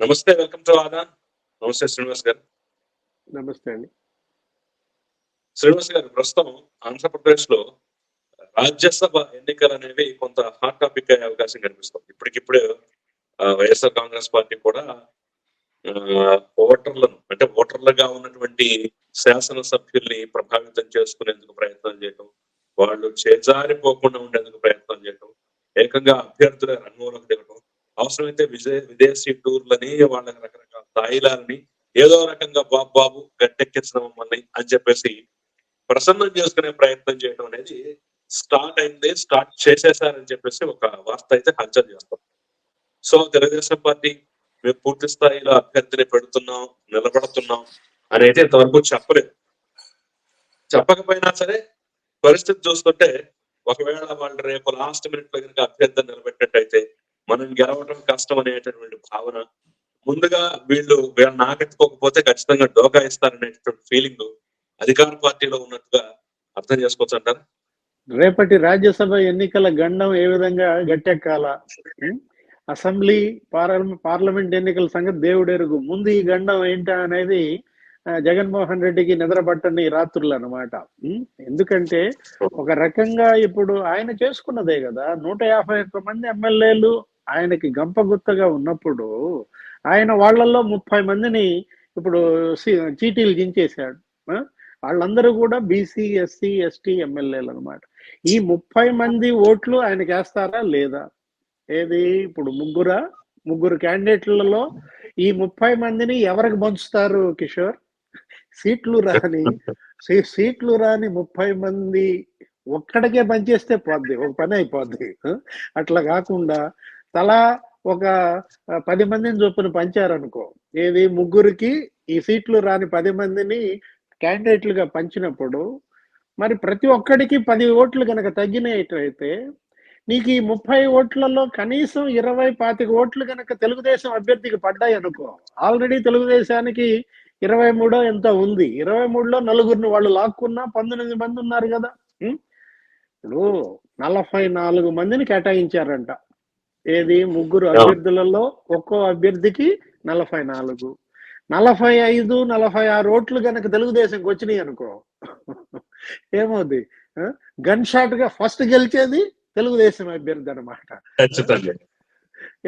నమస్తే welcome to ఆదా. నమస్తే శ్రీనివాస్ గారు. నమస్తే అండి. శ్రీనివాస్ గారు ప్రస్తుతం ఆంధ్రప్రదేశ్లో రాజ్యసభ ఎన్నికలు అనేవి కొంత హాట్ టాపిక్ అయ్యే అవకాశం కనిపిస్తుంది. ఇప్పటికిప్పుడు వైఎస్ఆర్ కాంగ్రెస్ పార్టీ కూడా ఓటర్లను అంటే ఓటర్లుగా ఉన్నటువంటి శాసనసభ్యుల్ని ప్రభావితం చేసుకునేందుకు ప్రయత్నం చేయటం వాళ్ళు చేజారిపోకుండా ఉండేందుకు ప్రయత్నం చేయటం ఏకంగా అభ్యర్థుల రంగంలోకి దిగటం అవసరమైతే విజయ విదేశీ టూర్లని వాళ్ళకి రకరకాల తాయిలాలని ఏదో రకంగా బాబు బాబు గట్టెక్కించడం మమ్మల్ని అని చెప్పేసి ప్రసన్నం చేసుకునే ప్రయత్నం చేయడం అనేది స్టార్ట్ అయింది స్టార్ట్ చేసేసారని చెప్పేసి ఒక వార్త అయితే హల్చల్ చేస్తాం సో తెలుగుదేశం పార్టీ మేము పూర్తి స్థాయిలో అభ్యర్థిని పెడుతున్నాం నిలబడుతున్నాం అనేది ఇంతవరకు చెప్పలేదు. చెప్పకపోయినా సరే పరిస్థితి చూస్తుంటే ఒకవేళ వాళ్ళు రేపు లాస్ట్ మినిట్లో కనుక అభ్యర్థిని నిలబెట్టినట్టయితే మనం గెలవడం కష్టం అనేటటువంటి భావన. ముందుగా వీళ్ళు వీళ్ళని ఆగట్టుకోకపోతే ఖచ్చితంగా డోకా ఇస్తారనేటటువంటి ఫీలింగ్ అధికార పార్టీలో ఉన్నట్టుగా అర్థం చేసుకోవచ్చు అంటారు? రేపటి రాజ్యసభ ఎన్నికల గండం ఏ విధంగా గట్టెక్కాల? అసెంబ్లీ పార్లమెంట్ ఎన్నికల సంగతి దేవుడెరుగు. ముందు ఈ గండం ఏంటా అనేది జగన్మోహన్ రెడ్డికి నిద్రపట్టని రాత్రులు అనమాట ఎందుకంటే ఒక రకంగా ఇప్పుడు ఆయన చేసుకున్నదే కదా. నూట యాభై ఒక్క మంది ఎమ్మెల్యేలు ఆయనకి గంపగుత్తగా ఉన్నప్పుడు ఆయన వాళ్ళల్లో ముప్పై మందిని ఇప్పుడు చీటీలు దించేశాడు ఆ? వాళ్ళందరూ కూడా బీసీ ఎస్సీ ఎస్టీ ఎమ్మెల్యేలు అనమాట ఈ ముప్పై మంది ఓట్లు ఆయనకి వేస్తారా లేదా? ఏది? ఇప్పుడు ముగ్గురా? ముగ్గురు క్యాండిడేట్లలో ఈ ముప్పై మందిని ఎవరికి పంచుతారు కిషోర్? సీట్లు రాని సీట్లు రాని ముప్పై మంది ఒక్కడికే పనిచేస్తే పోద్ది ఒక పని అయిపోద్ది. అట్లా కాకుండా తలా ఒక పది మందిని చొప్పున పంచారనుకో ఏది ముగ్గురికి ఈ సీట్లు రాని పది మందిని క్యాండిడేట్లుగా పంచినప్పుడు మరి ప్రతి ఒక్కడికి పది ఓట్లు కనుక తగ్గినట్టయితే నీకు ఈ ముప్పై ఓట్లలో కనీసం ఇరవై పాతిక ఓట్లు కనుక తెలుగుదేశం అభ్యర్థికి పడ్డాయి అనుకో ఆల్రెడీ తెలుగుదేశానికి ఇరవై మూడో ఎంత ఉంది. ఇరవై మూడులో నలుగురిని వాళ్ళు లాక్కున్నా పంతొమ్మిది మంది ఉన్నారు కదా. ఇప్పుడు నలభై నాలుగు మందిని కేటాయించారంట. ఏది? ముగ్గురు అభ్యర్థులలో ఒక్కో అభ్యర్థికి నలభై నాలుగు. నలభై ఐదు నలభై ఆరు ఓట్లు కనుక తెలుగుదేశంకి వచ్చినాయి అనుకో. ఏమవుద్ది? గన్ షాట్గా ఫస్ట్ గెలిచేది తెలుగుదేశం అభ్యర్థి అనమాట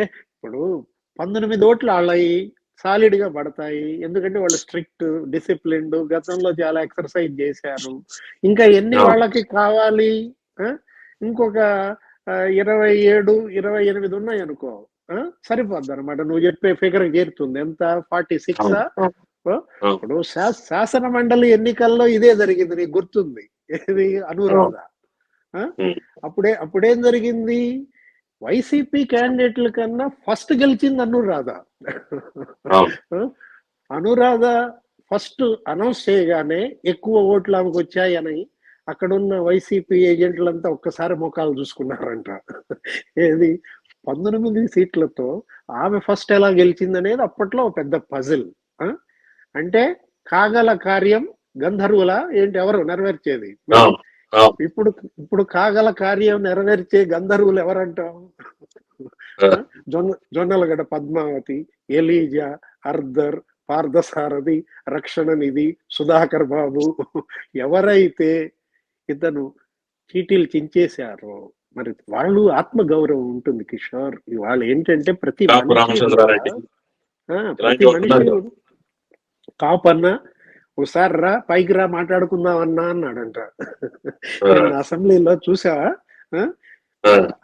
ఇప్పుడు పంతొమ్మిది ఓట్లు వాళ్ళయి సాలిడ్గా పడతాయి. ఎందుకంటే వాళ్ళు స్ట్రిక్ట్ డిసిప్లిన్డ్ గతంలో చాలా ఎక్సర్సైజ్ చేశారు. ఇంకా ఎన్ని. వాళ్ళకి కావాలి? ఇంకొక ఇరవై ఏడు ఇరవై ఎనిమిది ఉన్నాయి అనుకో? సరిపోద్ది అనమాట నువ్వు చెప్పే ఫిగర్ చేరుతుంది ఎంత? ఫార్టీ సిక్స్ ఇప్పుడు శాసన మండలి ఎన్నికల్లో ఇదే జరిగింది నీకు గుర్తుంది. ఏది అనురాధ. అప్పుడే అప్పుడేం జరిగింది? వైసీపీ క్యాండిడేట్ల కన్నా ఫస్ట్ గెలిచింది అనురాధ. అనురాధ ఫస్ట్ అనౌన్స్ చేయగానే ఎక్కువ ఓట్లు ఆమెకు వచ్చాయని అక్కడున్న వైసీపీ ఏజెంట్లంతా ఒక్కసారి ముఖాలు చూసుకున్నారంట. ఏది? పంతొమ్మిది సీట్లతో ఆమె ఫస్ట్ ఎలా గెలిచింది అనేది అప్పట్లో పెద్ద పజిల్. అంటే కాగల కార్యం గంధర్వుల ఏంటి ఎవరు నెరవేర్చేది. ఇప్పుడు ఇప్పుడు కాగల కార్యం నెరవేర్చే గంధర్వులు ఎవరంటాం? జొన్న జొన్నలగడ్డ పద్మావతి ఎలీజా అర్ధర్ పార్థసారథి రక్షణ నిధి సుధాకర్ బాబు. ఎవరైతే ఇతను చీటీలు చించేశారో. మరి వాళ్ళు ఆత్మ గౌరవం ఉంటుంది కిషోర్. వాళ్ళు ఏంటంటే ప్రతి ప్రతి మనిషి కాపన్నా ఒకసారి రా పైకి రా మాట్లాడుకుందాం అన్నా అన్నాడంట. అసెంబ్లీలో చూసావా?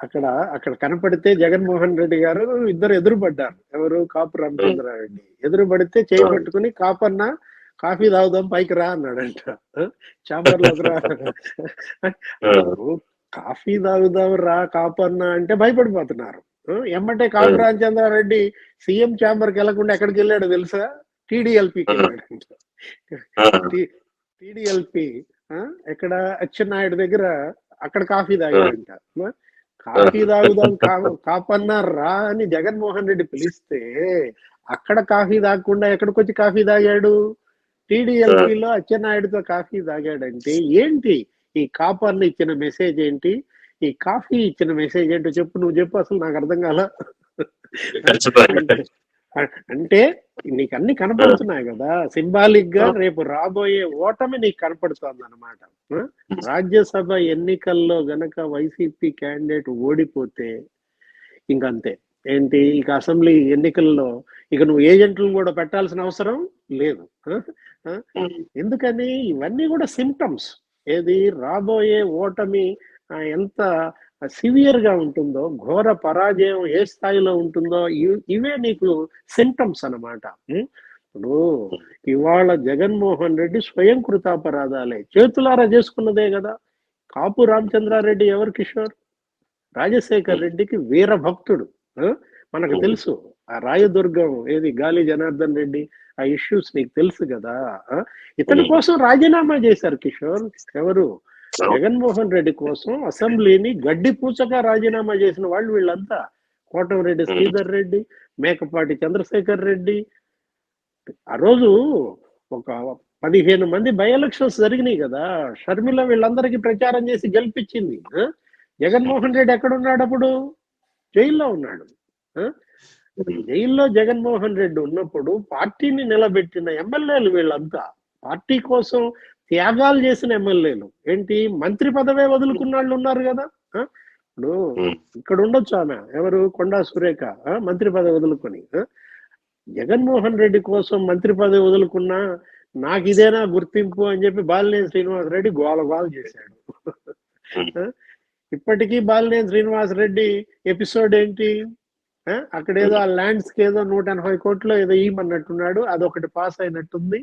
అక్కడ అక్కడ కనపడితే జగన్మోహన్ రెడ్డి గారు ఇద్దరు ఎదురుపడ్డారు. ఎవరు? కాపు రామచంద్రారెడ్డి. ఎదురుపడితే చేయి పట్టుకుని కాపన్న కాఫీ తాగుదాం పైకి రా అన్నాడంట. చాంబర్ రా కాఫీ తాగుదాం రా కాపన్న అంటే భయపడిపోతున్నారు. ఎమ్మటే కాపు రామచంద్రారెడ్డి సీఎం ఛాంబర్కి వెళ్ళకుండా ఎక్కడికి వెళ్ళాడో తెలుసా? ఆ, టీడీఎల్పీ ఎక్కడ అచ్చెన్నాయుడు దగ్గర అక్కడ కాఫీ తాగాడంట? కాఫీ తాగుదాం కాపన్నా రా అని జగన్మోహన్ రెడ్డి పిలిస్తే అక్కడ కాఫీ తాగకుండా ఎక్కడికి వచ్చి కాఫీ తాగాడు? టీడీఎల్పీలో అచ్చెన్నాయుడుతో కాఫీ తాగాడంటే ఏంటి? ఈ కాపర్ని ఇచ్చిన మెసేజ్ ఏంటి? ఈ కాఫీ ఇచ్చిన మెసేజ్ ఏంటో చెప్పు నువ్వు చెప్పు అసలు నాకు అర్థం కాల. అంటే నీకు అన్ని కనపడుతున్నాయి కదా. సింబాలిక్గా రేపు రాబోయే ఓటమి నీకు కనపడుతోంది అనమాట రాజ్యసభ ఎన్నికల్లో గనక వైసీపీ క్యాండిడేట్ ఓడిపోతే ఇంకంతే. ఏంటి? ఇక అసెంబ్లీ ఎన్నికల్లో ఇక నువ్వు ఏజెంట్లను కూడా పెట్టాల్సిన అవసరం లేదు? ఎందుకని? ఇవన్నీ కూడా సిమ్టమ్స్ ఏది? రాబోయే ఓటమి ఎంత సివియర్గా ఉంటుందో ఘోర పరాజయం ఏ స్థాయిలో ఉంటుందో ఇవ్- ఇవే నీకు సిమ్టమ్స్ అన్నమాట. ఉం? ఇప్పుడు ఇవాళ జగన్మోహన్ రెడ్డి స్వయం కృతాపరాధాలే. చేతులారా చేసుకున్నదే కదా. కాపు రామచంద్రారెడ్డి ఎవరు కిషోర్? రాజశేఖర్ రెడ్డికి వీర భక్తుడు ఆ? మనకు తెలుసు. ఆ రాయదుర్గం ఏది? గాలి జనార్దన్ రెడ్డి ఆ ఇష్యూస్ నీకు తెలుసు కదా? ఇతని కోసం రాజీనామా చేశారు కిషోర్. ఎవరు? జగన్మోహన్ రెడ్డి కోసం అసెంబ్లీని గడ్డి పూచగా రాజీనామా చేసిన వాళ్ళు వీళ్ళంతా. కోటమిరెడ్డి శ్రీధర్ రెడ్డి మేకపాటి చంద్రశేఖర్ రెడ్డి. ఆ రోజు ఒక పదిహేను మంది బై ఎలక్షన్స్ జరిగినాయి కదా. షర్మిల వీళ్ళందరికీ ప్రచారం చేసి గెలిపించింది? జగన్మోహన్ రెడ్డి ఎక్కడున్నాడు అప్పుడు? జైల్లో ఉన్నాడు? జైల్లో జగన్మోహన్ రెడ్డి ఉన్నప్పుడు పార్టీని నిలబెట్టిన ఎమ్మెల్యేలు వీళ్ళంతా పార్టీ కోసం త్యాగాలు చేసిన ఎమ్మెల్యేలు. ఏంటి? మంత్రి పదవే వదులుకున్న వాళ్ళు ఉన్నారు కదా? ఇప్పుడు ఇక్కడ ఉండొచ్చు ఆమె. ఎవరు? కొండా సురేఖ? మంత్రి పదవి వదులుకొని? జగన్మోహన్ రెడ్డి కోసం మంత్రి పదవి వదులుకున్నా నాకు ఇదేనా గుర్తింపు అని చెప్పి బాలినేని శ్రీనివాస్ రెడ్డి గోల గోల చేశాడు? ఇప్పటికీ బాలినేని శ్రీనివాస్ రెడ్డి ఎపిసోడ్ ఏంటి? అక్కడ ఏదో ఆ ల్యాండ్స్కి ఏదో నూట ఎనభై కోట్లు ఏదో ఇవ్వమన్నట్టున్నాడు అదొకటి పాస్ అయినట్టుంది.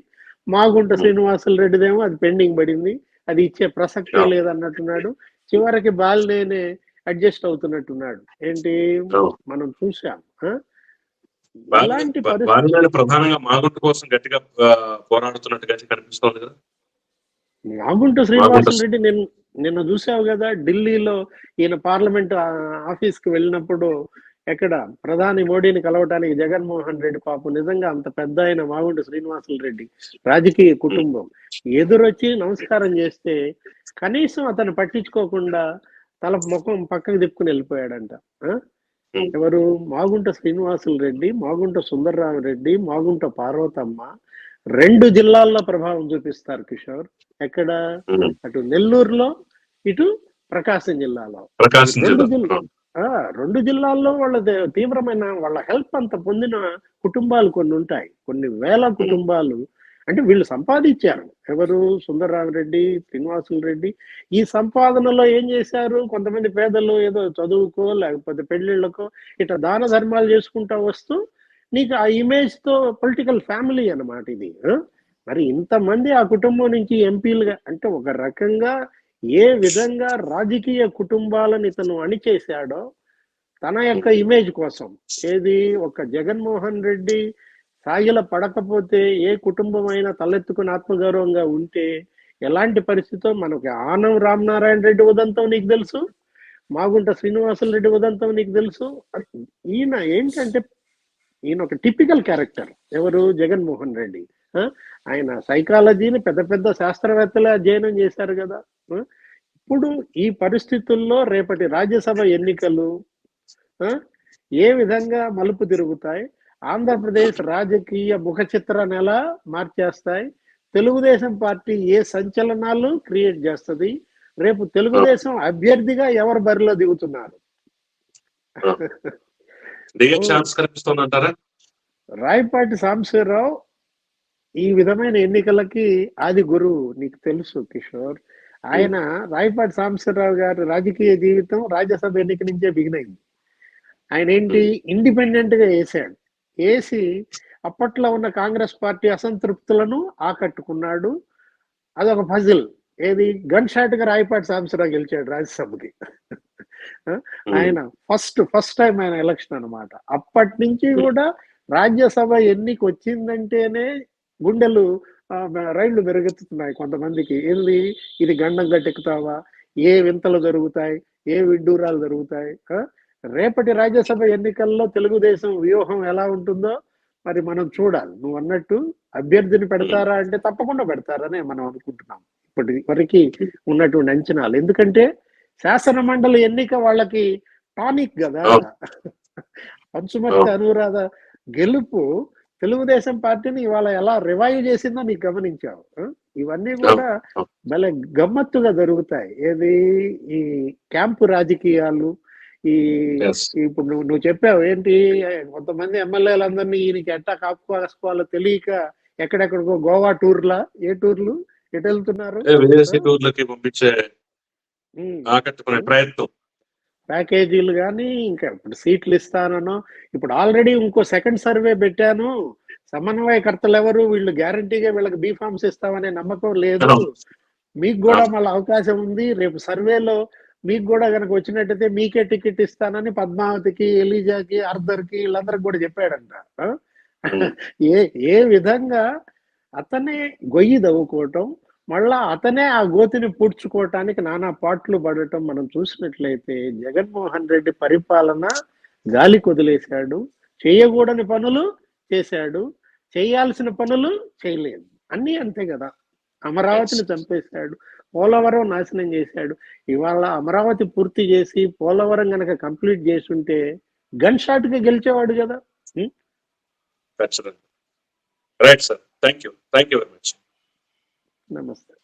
మాగుంట శ్రీనివాసులు రెడ్డిదేమో అది పెండింగ్ పడింది. అది ఇచ్చే ప్రసక్తే లేదన్నట్టున్నాడు. చివరికి బాలినేనే అడ్జస్ట్ అవుతున్నట్టున్నాడు. ఏంటి? మనం చూసాం? ఇలాంటి ప్రధానంగా మాగుంట కోసం గట్టిగా ఆ, పోరాడుతున్నట్టుగా అయితే కనిపిస్తోంది కదా? మాగుంట రెడ్డి నిన్న నిన్న చూసావు కదా ఢిల్లీలో ఈయన పార్లమెంట్ ఆఫీస్కి వెళ్ళినప్పుడు ఎక్కడ ప్రధాని మోడీని కలవటానికి జగన్మోహన్ రెడ్డి పాపం నిజంగా అంత పెద్ద ఆయన మాగుంట శ్రీనివాసులు రెడ్డి రాజకీయ కుటుంబం. ఎదురొచ్చి నమస్కారం చేస్తే కనీసం అతను పట్టించుకోకుండా తల ముఖం పక్కకు తిప్పుకుని వెళ్ళిపోయాడంట? ఎవరు? మాగుంట శ్రీనివాసులు రెడ్డి మాగుంట సుందర్రామ రెడ్డి మాగుంట పార్వతమ్మ రెండు జిల్లాల్లో ప్రభావం చూపిస్తారు కిషోర్. ఎక్కడ? అటు నెల్లూరులో ఇటు ప్రకాశం జిల్లాలో. రెండు జిల్లా రెండు జిల్లాల్లో వాళ్ళ తీవ్రమైన వాళ్ళ హెల్ప్ అంత పొందిన కుటుంబాలు కొన్ని ఉంటాయి. కొన్ని వేల కుటుంబాలు. అంటే వీళ్ళు సంపాదించారు. ఎవరు? సుందరరామరెడ్డి శ్రీనివాసులు రెడ్డి ఈ సంపాదనలో ఏం చేశారు? కొంతమంది పేదలు ఏదో చదువుకో లేకపోతే పెళ్ళిళ్ళకో ఇట్లా దాన ధర్మాలు చేసుకుంటా వస్తూ నీకు ఆ ఇమేజ్తో పొలిటికల్ ఫ్యామిలీ అన్నమాట ఇది మరి ఇంతమంది ఆ కుటుంబం నుంచి ఎంపీలుగా అంటే ఒక రకంగా ఏ విధంగా రాజకీయ కుటుంబాలను తను అణిచేశాడో తన యొక్క ఇమేజ్ కోసం. ఏది? ఒక జగన్మోహన్ రెడ్డి సాగిల పడకపోతే ఏ కుటుంబం అయినా తలెత్తుకుని ఆత్మగౌరవంగా ఉంటే ఎలాంటి పరిస్థితో మనకి ఆనం రామనారాయణ రెడ్డి ఉదంతం నీకు తెలుసు? మాగుంట శ్రీనివాసులు రెడ్డి ఉదంతం నీకు తెలుసు? ఈయన ఏంటంటే ఈయన ఒక టిపికల్ క్యారెక్టర్. ఎవరు? జగన్మోహన్ రెడ్డి? ఆయన సైకాలజీని పెద్ద పెద్ద శాస్త్రవేత్తలే అధ్యయనం చేశారు కదా? ఇప్పుడు ఈ పరిస్థితుల్లో రేపటి రాజ్యసభ ఎన్నికలు? ఏ విధంగా మలుపు తిరుగుతాయి? ఆంధ్రప్రదేశ్ రాజకీయ ముఖ చిత్రాన్ని ఎలా మార్చేస్తాయి. తెలుగుదేశం పార్టీ ఏ సంచలనాలు క్రియేట్ చేస్తుంది? రేపు తెలుగుదేశం అభ్యర్థిగా ఎవరు బరిలో దిగుతున్నారు? దిగే ఛాన్స్ రాయపాటి సాంబశివరావు ఈ విధమైన ఎన్నికలకి ఆది గురువు నీకు తెలుసు కిషోర్. ఆయన రాయపాటి సాంబశివరావు గారి రాజకీయ జీవితం రాజ్యసభ ఎన్నిక నుంచే బిగినైంది ఆయన ఏంటి? ఇండిపెండెంట్గా వేసాడు వేసి అప్పట్లో ఉన్న కాంగ్రెస్ పార్టీ అసంతృప్తులను ఆకట్టుకున్నాడు. అదొక ఫజిల్ ఏది? గన్ షాట్గా రాయపాటి సాంబశివరావు గెలిచాడు రాజ్యసభకి. ఆయన ఫస్ట్ ఫస్ట్ టైం ఆయన ఎలక్షన్ అన్నమాట. అప్పటి నుంచి కూడా రాజ్యసభ ఎన్నిక వచ్చిందంటేనే గుండెలు రైళ్ళు మెరుగెత్తుతున్నాయి కొంతమందికి. ఏంది? ఇది గండం గట్టెక్కుతావా? ఏ వింతలు జరుగుతాయి? ఏ విడ్డూరాలు జరుగుతాయి? రేపటి రాజ్యసభ ఎన్నికల్లో తెలుగుదేశం వ్యూహం ఎలా ఉంటుందో మరి మనం చూడాలి. నువ్వు అన్నట్టు అభ్యర్థిని పెడతారా అంటే తప్పకుండా పెడతారనే మనం అనుకుంటున్నాం. ఇప్పటి వరకు ఉన్నటువంటి అంచనాలు. ఎందుకంటే శాసన మండలి ఎన్నిక వాళ్ళకి టానిక్ కదా. పంచుమర్తి అనురాధ గెలుపు తెలుగుదేశం పార్టీని ఇవాళ ఎలా రివైవ్ చేసిందో నీకు గమనించావు? ఇవన్నీ కూడా. భలే గమ్మత్తుగా జరుగుతాయి ఏది? ఈ క్యాంపు రాజకీయాలు ఈ. ఇప్పుడు నువ్వు నువ్వు చెప్పావు ఏంటి? కొంతమంది ఎమ్మెల్యేలందరినీ ఈయనకి ఎట్టా కాపుకోవాలో తెలియక ఎక్కడెక్కడికో గోవా టూర్లా? ఏ టూర్లు? ఎటు వెళ్తున్నారు? ఏ విదేశీ టూర్లకి పంపించే. ఆకట్టుకునే ప్రయత్నం. ప్యాకేజీలు కానీ ఇంకా ఇప్పుడు సీట్లు ఇస్తానను ఇప్పుడు ఆల్రెడీ ఇంకో సెకండ్ సర్వే పెట్టాను. సమన్వయకర్తలు ఎవరు వీళ్ళు గ్యారంటీగా వీళ్ళకి బీ ఫార్మ్స్ ఇస్తామనే నమ్మకం లేదు. మీకు కూడా మళ్ళీ అవకాశం ఉంది. రేపు సర్వేలో మీకు కూడా కనుక వచ్చినట్టయితే మీకే టికెట్ ఇస్తానని పద్మావతికి ఎలిజాకి ఆర్థర్కి వీళ్ళందరికి కూడా చెప్పాడంట. ఏ ఏ విధంగా అతనే గొయ్యి దవ్వుకోవటం మళ్ళా అతనే ఆ గోతిని పూడ్చుకోవటానికి నానా పాటలు పడటం మనం చూసినట్లయితే జగన్మోహన్ రెడ్డి పరిపాలన గాలి కొదిలేశాడు చేయకూడని పనులు చేశాడు చేయాల్సిన పనులు చేయలేదు. అన్నీ అంతే కదా. అమరావతిని చంపేశాడు పోలవరం నాశనం చేశాడు. ఇవాళ అమరావతి పూర్తి చేసి పోలవరం గనక కంప్లీట్ చేసి ఉంటే గన్ షాట్గా గెలిచేవాడు కదా. Right sir thank you thank you very much నమస్తే